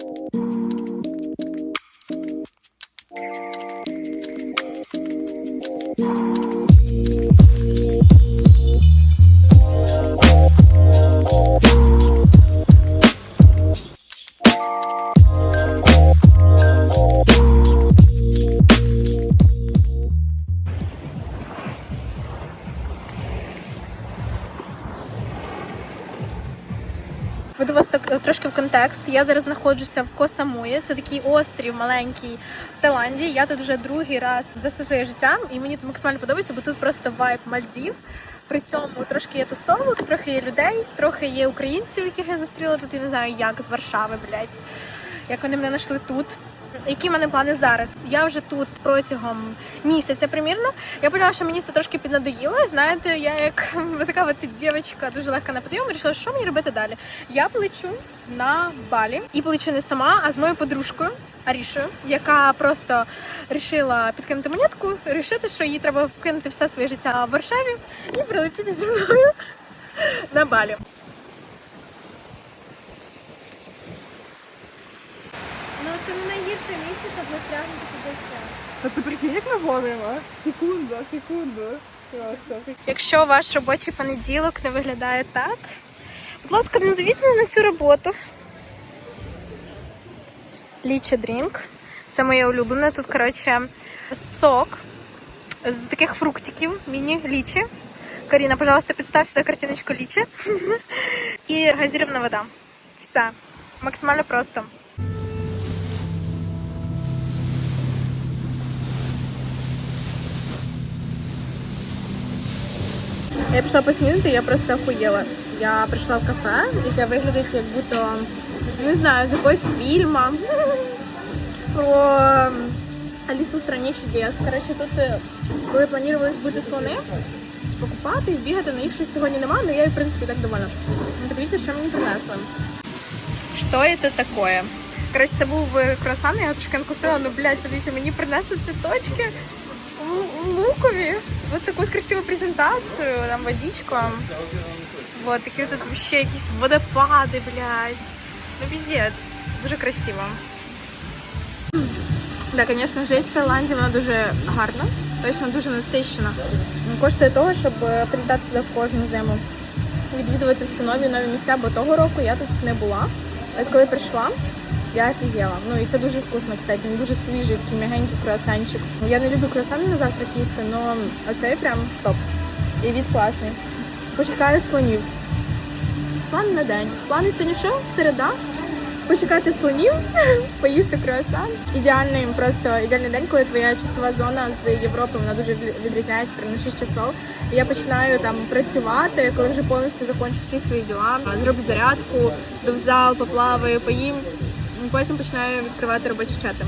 Thank you. Контекст. Я зараз знаходжуся в Косамуї. Це такий острів маленький в Таїланді. Я тут вже другий раз за все своє життя, і мені це максимально подобається, бо тут просто вайб Мальдів. При цьому трошки є тусовок, трохи є людей, трохи є українців, яких я зустріла тут. Я не знаю, як з Варшави, блядь. Як вони мене знайшли тут. Які в мене плани зараз? Я вже тут протягом місяця примірно. Я поняла, що мені це трошки піднадоїло. Знаєте, я як така от дівчинка дуже легка на підйом, вирішила, що мені робити далі. Я полечу на балі і полечу не сама, а з моєю подружкою Арішою, яка просто вирішила підкинути монетку, рішити, що їй треба вкинути все своє життя в Варшаві і прилетіти зі мною на балі. Це не найгірше місце, щоб застрягнути туди все. Та ти прикинь, як ми гонимо? Секунда, секунду. Просто. Якщо ваш робочий понеділок не виглядає так, будь ласка, назвіть мене на цю роботу. Ліча дрінк. Це моє улюблене. Тут, коротше, сок з таких фруктиків, міні-лічі. Каріна, пожалуйста, підстав сюди картиночку лічі. І газірівна вода. Все. Максимально просто. Я пішла поснідати, я просто охуєла. Я прийшла в кафе, яке виглядає як будто, не знаю, з якогось фільму про Алісу в страні чудес. Коротше, тут е, коли планували бути слони, покупати і бігати, на їх щось сьогодні немає, але я, в принципі, так довольна. Ну, Подивіться, що мені принесли. Що це таке? Коротше, це був е, круасан, я його трошки накусила, ну, блядь, подивіться, мені принесли цвіточки л- лукові. Вот таку красиву презентацію, там водичку. Вот такі тут вообще якісь водопади, блядь. Ну, пиздец. Дуже красиво. Да, звісно, жесть в Таїланді, вона дуже гарна, точно дуже насичена. Коштує того, щоб прилітати сюди в кожну зиму. Відвідувати всі нові нові місця, бо того року я тут не була. А коли прийшла, я офігела. Ну і це дуже вкусно, кстати. Він дуже свіжий, такий м'ягенький круасанчик. Я не люблю круасани на завтрак їсти, але оцей прям топ. І від класний. Почекаю слонів. План на день. Плани сьогодні що? Середа. Почекати слонів, поїсти круасан. Ідеальний просто ідеальний день, коли твоя часова зона з Європи вона дуже відрізняється на 6 часов. І я починаю там працювати, коли вже повністю закончу всі свої діла. Зроблю зарядку, до зал, поплаваю, поїм. І Потім починаю відкривати робочі чати.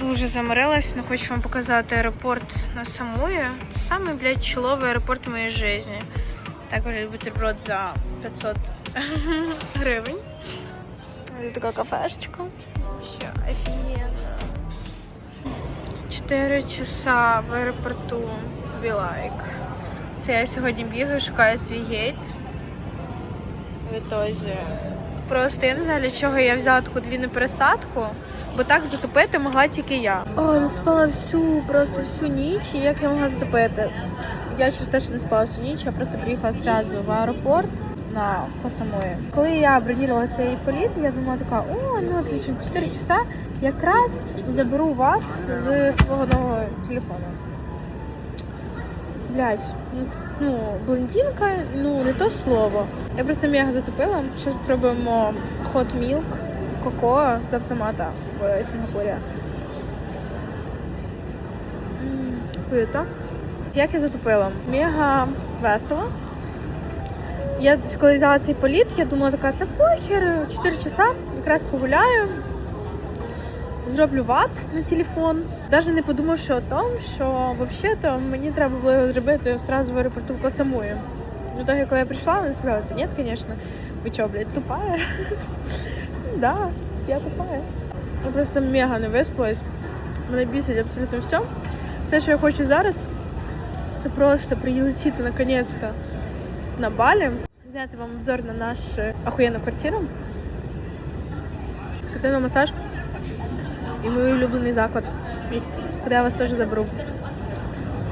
Дуже заморилась, але хочу вам показати аеропорт на Самуї. Це самий, блядь, чоловий аеропорт в моїй житті. Так виглядає бутерброд за 500 гривень. Ось така кафешечка. Ще офігенно. 4 часа в аеропорту Білайк. Це я сьогодні бігаю, шукаю свій гейт. В ітозі. Просто я не знаю, для чого я взяла таку двійну пересадку, бо так затопити могла тільки я. О, не спала всю, просто всю ніч. І як я могла затопити? Я через те, що не спала всю ніч, я просто приїхала одразу в аеропорт на Косамої. Коли я бронювала цей політ, я думала така, о, ну отлично, 4 часа якраз заберу ват з свого нового телефону. Блять, ну, ну, блондинка, ну не то слово. Я просто мега затопила. Зараз спробуємо hot milk, коко з автомата в Сінгапурі. М, Як я затопила? Мега весело. Я коли взяла цей політ, я думала така, та похер, 4 часа, якраз погуляю, зроблю ват на телефон. Навіть не подумавши о том, що взагалі-то мені треба було зробити одразу в аеропорту в Косамуї. В итоге, коли я прийшла, вони сказали, та ні, звісно, ви що, блядь, тупая? Да, я тупая. Я просто мега не виспалась. Мене бісить абсолютно все. Все, що я хочу зараз, це просто прилетіти наконець-то на Бали. Зняти вам обзор на нашу охуєнну квартиру. Картину масаж. І мій улюблений заклад, і куди я вас теж заберу.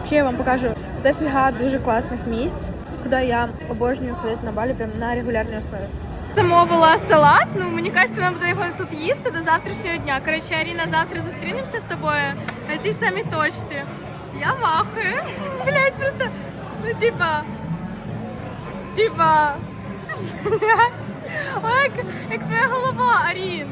Ще я вам покажу дофіга дуже класних місць, куди я обожнюю ходити на Балі прям на регулярній основі. Замовила салат. Ну мені кажеться, ми будемо його тут їсти до завтрашнього дня. Коротше, Аріна, завтра зустрінемося з тобою на тій самій точці. Я вахую. Блять, просто ну типа. Типа. Ой, як, твоя голова, Арін.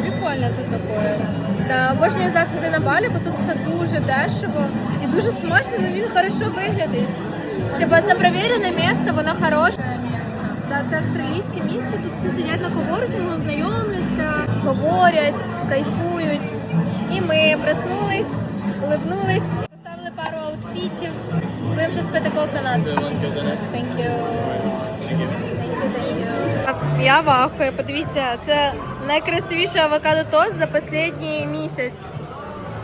Прикольно тут таке. Да, обожнюю заходи на Балі, бо тут все дуже дешево і дуже смачно, але він хорошо виглядить. Типа це перевірене місце, воно хороше місце. Да, це австралійське місце, тут всі сидять на коворкінгу, знайомляться, говорять, кайфують. І ми проснулись, улыбнулись, поставили пару аутфітів. Будемо зараз пити коconut. Thank you. Я вахую, подивіться, це найкрасивіший авокадо тост за останній місяць.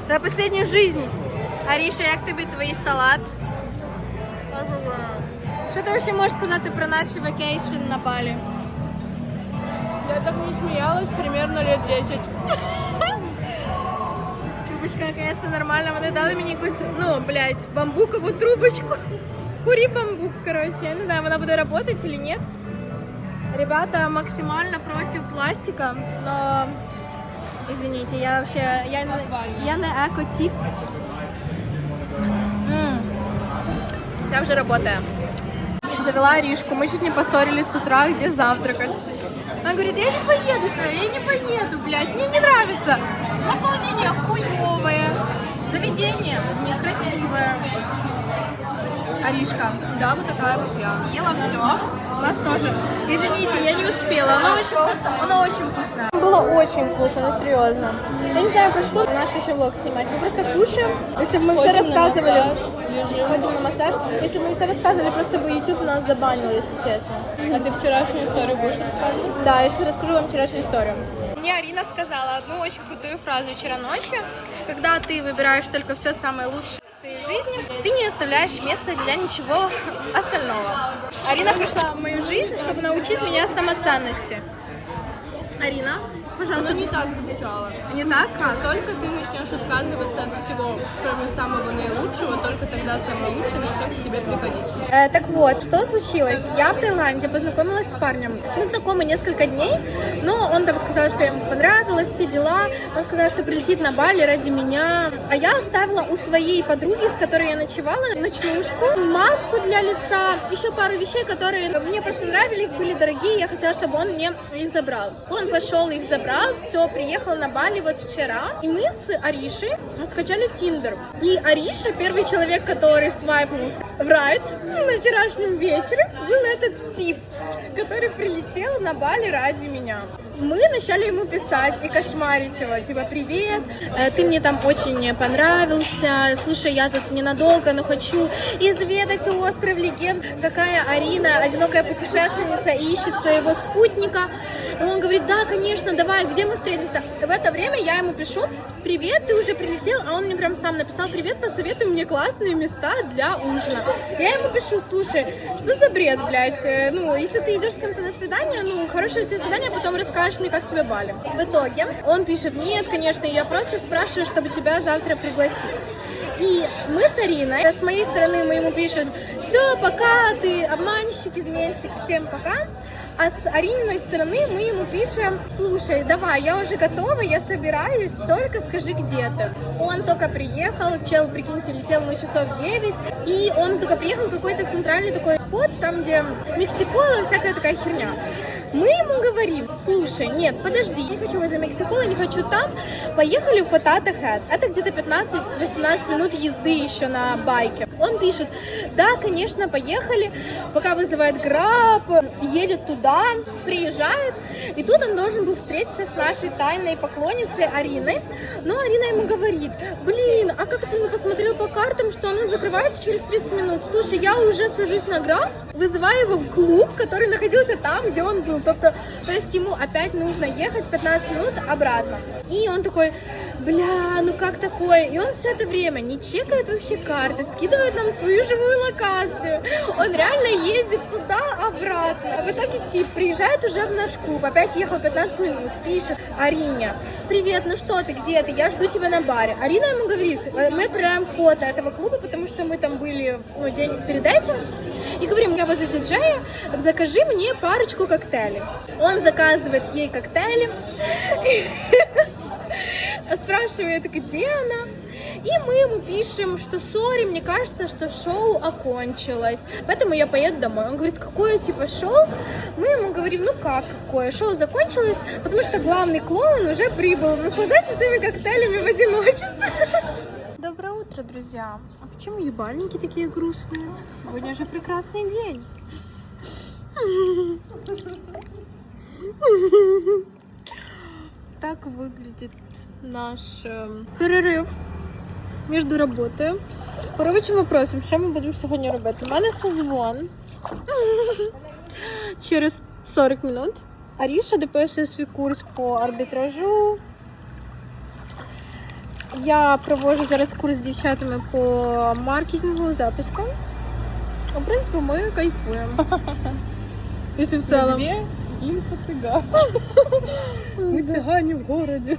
За останню життя. Аріша, як тобі твій салат? Що ти ще можеш сказати про наш вакейшн на Балі? Я так не смеялась примерно лет 10. Трубочка наконец-то нормально. Вони дали мені якусь, ну, блядь, бамбукову трубочку. Кури бамбук, короче. Я не знаю, вона буде работать или нет. Ребята максимально против пластика, но извините, я вообще я не, я не эко-тип. М. Вся уже работает. Завела Ришку, мы чуть не поссорились с утра, где завтракать. Она говорит, я не поеду сюда, я не поеду, блядь, мне не нравится. Наполнение хуевое, заведение некрасивое. Аришка, Да, вот такая вот я. съела все. Нас тоже. Извините, я не успела. Оно очень вкусно. Оно очень вкусно. Было очень вкусно, ну серьезно. Я не знаю, про что наш еще влог снимать. Мы просто кушаем. Если бы мы все Ходим на рассказывали. массаж. Ходим на массаж. Если бы мы все рассказывали, просто бы YouTube нас забанил, если честно. А ты вчерашнюю историю будешь рассказывать? Да, я сейчас расскажу вам вчерашнюю историю. Мне Арина сказала одну очень крутую фразу вчера ночью. Когда ты выбираешь только все самое лучшее в своей жизни, ты не оставляешь места для ничего остального. Арина пришла в мою жизнь, чтобы научить меня самоценности. Арина, пожалуйста. Оно не так звучало. Не так? Как? Только ты начнешь отказываться от всего, кроме самого наилучшего, только тогда самое лучшее начнет к тебе приходить. Э, так вот, что случилось? Я в Таиланде познакомилась с парнем. Мы знакомы несколько дней, но он там сказал, что ему понравилось, все дела. Он сказал, что прилетит на Бали ради меня. А я оставила у своей подруги, с которой я ночевала, ночнушку, маску для лица, еще пару вещей, которые мне просто нравились, были дорогие, я хотела, чтобы он мне их забрал. Он пошел, их забрал, все, приехал на Бали вот вчера, и мы с Аришей скачали Тиндер. И Ариша, первый человек, который свайпнулся в райд на вчерашнем вечере, был этот тип, который прилетел на Бали ради меня. Мы начали ему писать и кошмарить его, типа, привет, э, ты мне там очень понравился, слушай, я тут ненадолго, но хочу изведать остров легенд, какая Арина, одинокая путешественница, ищет своего спутника. И он говорит, да, конечно, давай, где мы встретимся? В это время я ему пишу, привет, ты уже прилетел, а он мне прям сам написал, привет, посоветуй мне классные места для ужина. Я ему пишу, слушай, что за бред, блядь, Э, ну, если ты идешь с кем-то на свидание, ну, хорошее тебе свидание, а потом расскажешь мне, как тебе Бали. В итоге он пишет, нет, конечно, я просто спрашиваю, чтобы тебя завтра пригласить. И мы с Ариной, с моей стороны мы ему пишем, все, пока, ты обманщик, изменщик, всем пока. А с Арининой стороны мы ему пишем, слушай, давай, я уже готова, я собираюсь, только скажи, где ты. Он только приехал, чел, прикиньте, летел на часов 9, и он только приехал в какой-то центральный такой спот, там, где Мексикола, всякая такая херня. Мы ему говорим, слушай, нет, подожди, я хочу возле Мексикола, не хочу там, поехали в Потата Хэт. Это где-то 15-18 минут езды еще на байке. Он пишет, да, конечно, поехали, пока вызывает граб, едет туда, приезжает, и тут он должен был встретиться с нашей тайной поклонницей Ариной, но Арина ему говорит, блин, а как ты не посмотрел по картам, что оно закрывается через 30 минут? Слушай, я уже сажусь на граб, вызываю его в клуб, который находился там, где он был. Тобто, то есть ему опять нужно ехать 15 минут обратно. И он такой, бля, ну как такое? И он все это время не чекает вообще карты, скидывает нам свою живую локацию. Он реально ездит туда, обратно. А в итоге тип приезжает уже в наш клуб, опять ехал 15 минут, пишет, Ариня, привет, ну что ты, где ты, я жду тебя на баре. Арина ему говорит, «Э, мы отправляем фото этого клуба, потому что мы там были ну, день перед этим, и говорим, я возле диджея, закажи мне парочку коктейлей. Он заказывает ей коктейли, спрашивает, где она. И мы ему пишем, что сори, мне кажется, что шоу окончилось, поэтому я поеду домой. Он говорит, какое типа шоу? Мы ему говорим, ну как какое, шоу закончилось, потому что главный клоун уже прибыл. Наслаждайся своими коктейлями в одиночестве. Доброе утро, друзья. А почему ебальники такие грустные? Сегодня же прекрасный день. Так выглядит наш ем, перерив між роботою. По робочим вопросам, що ми будемо сьогодні робити? У мене созвон через 40 минут. Аріша дописує свій курс по арбітражу. Я проводжу зараз курс з дівчатами по маркетингу, запуску. В принципі, ми кайфуємо. Якщо в цілому. Две инфо-цыган. Мы цыгане в городе.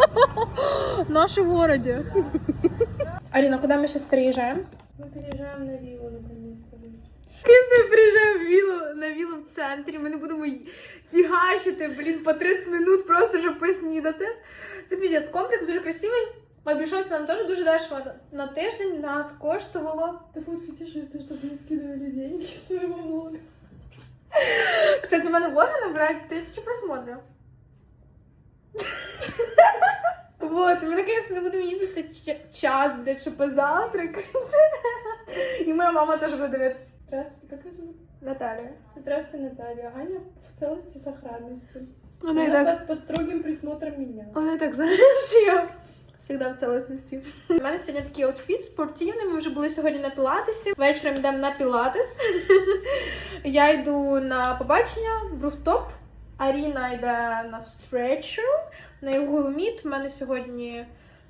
Наши в городе. Арина, куда мы сейчас переезжаем? Мы переезжаем на виллу наконец-то. Ми приїжджаємо в вілу, на вілу в центрі. Ми не будемо фігачити, блін, по 30 минут просто щоб поснідати. Це піздець, комплекс дуже красивий. Обійшовся нам теж дуже дешево. На тиждень нас коштувало. Да вот фетиш, это чтобы не скидывали деньги с своего блога. Кстати, у мене влоги набирають тисячу просмотрів. Вот, ми наконец не будемо їздити ч- час, блядь, щоб позавтракати. І моя мама теж буде дивитися. Здравствуйте, как вас зовут? Наталія. Здравствуйте, Наталья. Аня в целости и сохранности. Вона і Она так под, под строгим присмотром меня. Вона так знаєш, я завжди в цілісності. У мене сьогодні такий аутфіт спортивний. Ми вже були сьогодні на пілатесі. Вечором йдемо на пілатес. Я йду на побачення в руфтоп. Аріна йде на встречу на Meet. У мене сьогодні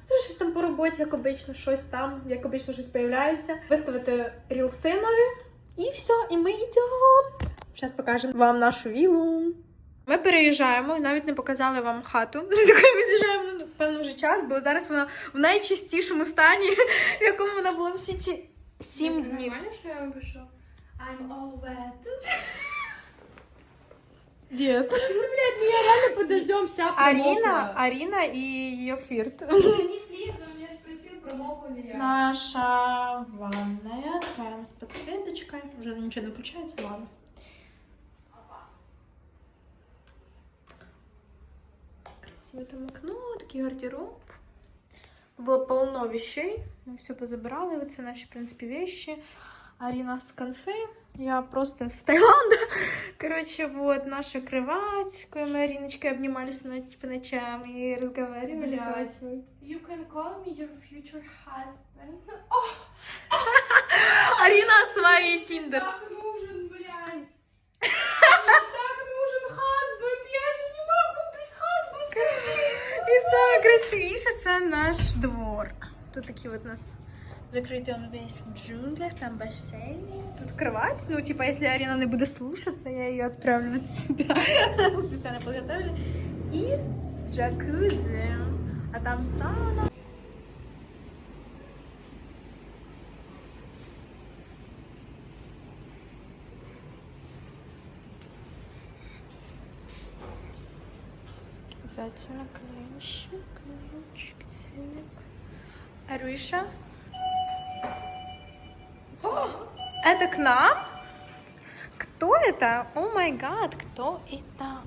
щось там по роботі, як обично, щось там, як обично, щось появляється. Виставити рілси нові. І все, і ми йдемо. Зараз покажемо вам нашу вілу. Ми переїжджаємо і навіть не показали вам хату, з якої ми з'їжджаємо ну, певно вже час, бо зараз вона в найчистішому стані, в якому вона була всі ці сім днів. Нормально, что я вам пишу? I'm all wet. Дід. Блядь, ну я реально под дождем вся Аріна, Аріна і її флірт. Не флирт, Наша ванная, такая с подсветочкой. Уже ничего не включается, ладно. Красивое там окно, такий гардероб. Было полно вещей. Мы все позабрали. Вот это наши, в принципе, вещи. Арина с конфы. Я просто с Таиланда. Короче, вот наша кровать, с которой мы Ариночкой обнимались ночь по ночам и разговаривали. Блядь. классно. You can call me your future husband. Арина осваивает Тиндер. Так нужен, блядь. Так нужен husband. Я же не могу без husband. І саме красивіше це наш двор. Тут такі от у нас закритий он весь в джунглях, там басейн, тут кровать. Ну, типа, если Арина не буде слушаться, я ее отправлю от себя. Специально подготовили. И джакузи. А там сауна. Обязательно коленчик, коленчик, телек. Ариша. Это к нам? Кто это? О май гад, кто это?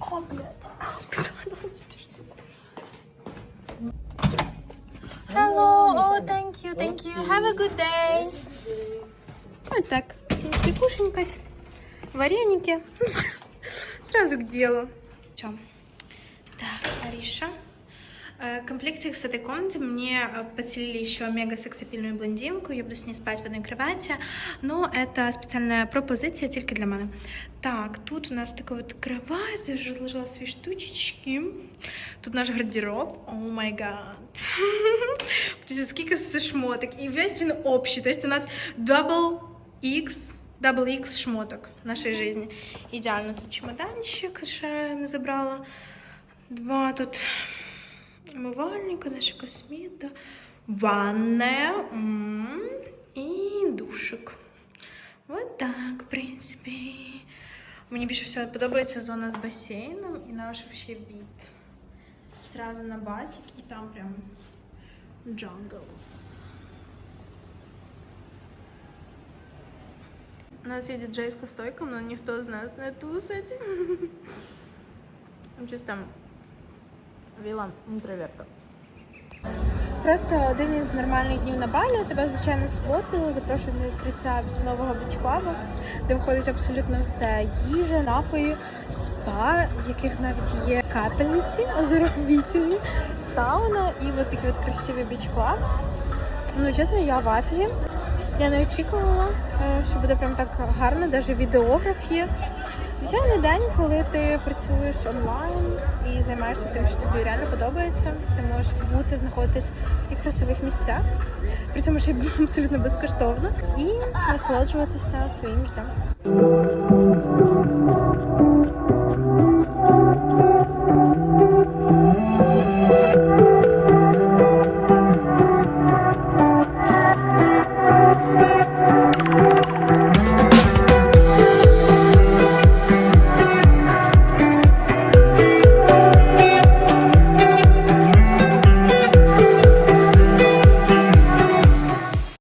О, блядь. Hello, oh, thank you, thank you. Have a good day. Вот так. Если кушанькать, вареники. Сразу к делу. Чем? комплекте с этой комнаты мне э, подселили еще мега сексапильную блондинку. Я буду с ней спать в одной кровати. Но это специальная пропозиция только для мене. Так, тут у нас такая вот кровать. Я уже разложила свои штучечки. Тут наш гардероб. О май гад. Подожди, сколько це шмоток. І весь він общий. То есть у нас double X, double X шмоток в нашей жизни. Ідеально. Тут чемоданчик ще не забрала. Два тут умивальника, наша космета, ванная м, і душик. Вот так, в принципі. Мені більше всього подобається зона з басейном і наш вообще вид. Сразу на басик і там прям джунглс. У нас є діджейська стойка, але ніхто з нас не тусить. Щось там віла інтроверта. Просто один із нормальних днів на балі. Тебе звичайно суботу запрошують на відкриття нового бічклабу, де виходить абсолютно все: їжа, напої, спа, в яких навіть є капельниці оздоровительні, сауна і от такий от красивий бічклаб. Ну, чесно, я в афігі. Я не очікувала, е, що буде прям так гарно, навіть відеограф є. Звичайний день, коли ти працюєш онлайн і займаєшся тим, що тобі реально подобається. Ти можеш бути, знаходитись в таких красивих місцях, при цьому ще абсолютно безкоштовно, і насолоджуватися своїм життям.